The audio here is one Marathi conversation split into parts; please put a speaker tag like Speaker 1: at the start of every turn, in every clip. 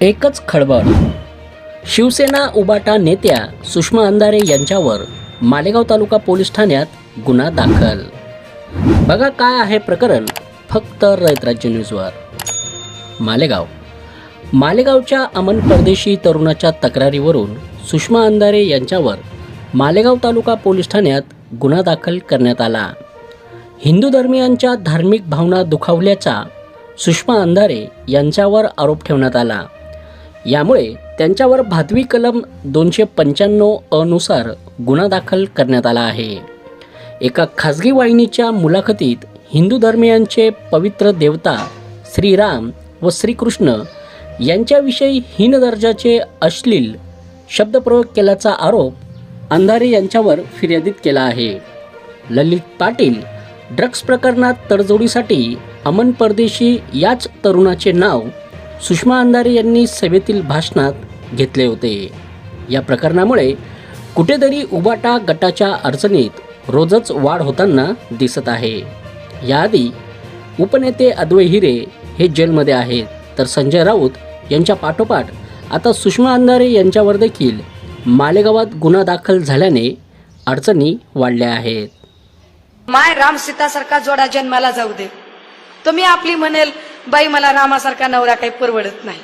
Speaker 1: एकच खळबळ. शिवसेना उबाटा नेत्या सुषमा अंधारे यांच्यावर मालेगाव तालुका पोलीस ठाण्यात गुन्हा दाखल. बघा काय आहे प्रकरण फक्त रयत राज्य न्यूजवर. मालेगाव. मालेगावच्या अमन परदेशी तरुणाच्या तक्रारीवरून सुषमा अंधारे यांच्यावर मालेगाव तालुका पोलीस ठाण्यात गुन्हा दाखल करण्यात आला. हिंदू धर्मियांच्या धार्मिक भावना दुखावल्याचा सुषमा अंधारे यांच्यावर आरोप ठेवण्यात आला. यामुळे त्यांच्यावर भादवी कलम दोनशे पंच्याण्णव अनुसार गुन्हा दाखल करण्यात आला आहे. एका खाजगी वाहिनीच्या मुलाखतीत हिंदू धर्मियांचे पवित्र देवता श्रीराम व श्रीकृष्ण यांच्याविषयी हीन दर्जाचे अश्लील शब्दप्रयोग केल्याचा आरोप अंधारे यांच्यावर फिर्यादीत केला आहे. ललित पाटील ड्रग्ज प्रकरणात तडजोडीसाठी अमन परदेशी याच तरुणाचे नाव सुषमा अंधारे यांनी सभेतील भाषणात घेतले होते. या प्रकरणामुळे कुठेतरी उबाटा गटाच्या अडचणीत रोजच वाढ होताना दिसत आहे. याआधी उपनेते अद्वै हिरे हे जेलमध्ये आहेत तर संजय राऊत यांच्या पाठोपाठ आता सुषमा अंधारे यांच्यावर देखील मालेगावात गुन्हा दाखल झाल्याने अडचणी वाढल्या आहेत.
Speaker 2: माय राम सीतासारखा जोडा जन्माला जाऊ दे. तुम्ही आपली म्हणेल बाई मला रामासारखा नवरा काही परवडत नाही.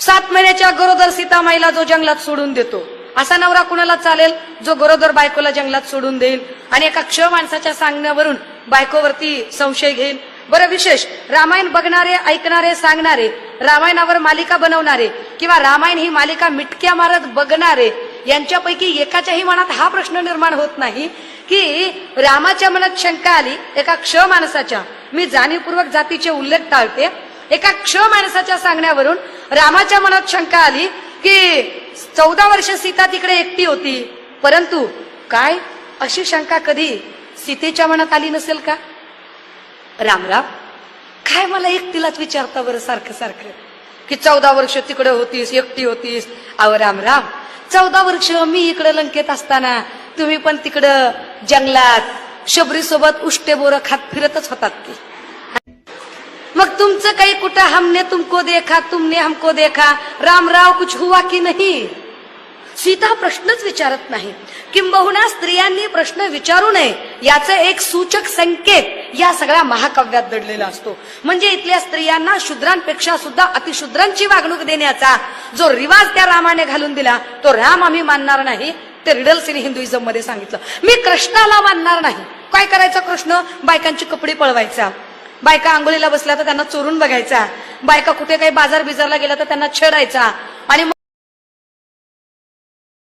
Speaker 2: सात महिन्याच्या गरोदर सीतामाईला जो जंगलात सोडून देतो असा नवरा कुणाला चालेल? जो गरोदर बायकोला जंगलात सोडून देईल आणि एका क्ष माणसाच्या सांगण्यावरून बायकोवरती संशय घेईल? बरं विशेष रामायण बघणारे ऐकणारे सांगणारे रामायणावर मालिका बनवणारे किंवा रामायण ही मालिका मिटक्या मारत बघणारे यांच्यापैकी एकाच्याही मनात हा प्रश्न निर्माण होत नाही. की रामाच्या मनात शंका आली एका क्ष माणसाच्या. मी जाणीवपूर्वक जातीचे उल्लेख टाळते. एका क्ष माणसाच्या सांगण्यावरून रामाच्या मनात शंका आली की चौदा वर्ष सीता तिकडे एकटी होती. परंतु काय? अशी शंका कधी सीतेच्या मनात आली नसेल का? रामराम काय मला एकटीलाच विचारता बरं सारखं सारखं? की चौदा वर्ष तिकडे होतीस एकटी होतीस? अहो रामराम चौदा वर्ष मी इकडे लंकेत असताना तुम्ही पण तिकडं जंगलात शबरी सोबत उष्टे बोरं खात फिरतच होतात की मग तुमचं काही कुठं हमने तुमको देखा तुमने हमको देखा? रामराव कुछ हुआ की नाही? सीता प्रश्नच विचारत नाही. किंबहुना स्त्रियांनी प्रश्न विचारू नये. याचं एक सूचक संकेत या सगळ्या महाकाव्यात दडलेला असतो. म्हणजे इथल्या स्त्रियांना शूद्रांपेक्षा सुद्धा अतिशूद्रांची वागणूक देण्याचा जो रिवाज त्या रामाने घालून दिला तो राम आम्ही मानणार नाही ते रिडल्स इन हिंदुइझममध्ये सांगितलं. मी कृष्णाला मानणार नाही. काय करायचं कृष्ण? बायकांची कपडे पळवायचा. बायका आंघोळीला बसल्या तर त्यांना चोरून बघायचा. बायका कुठे काही बाजार बिजारला गेला तर त्यांना छेडायचा. आणि मग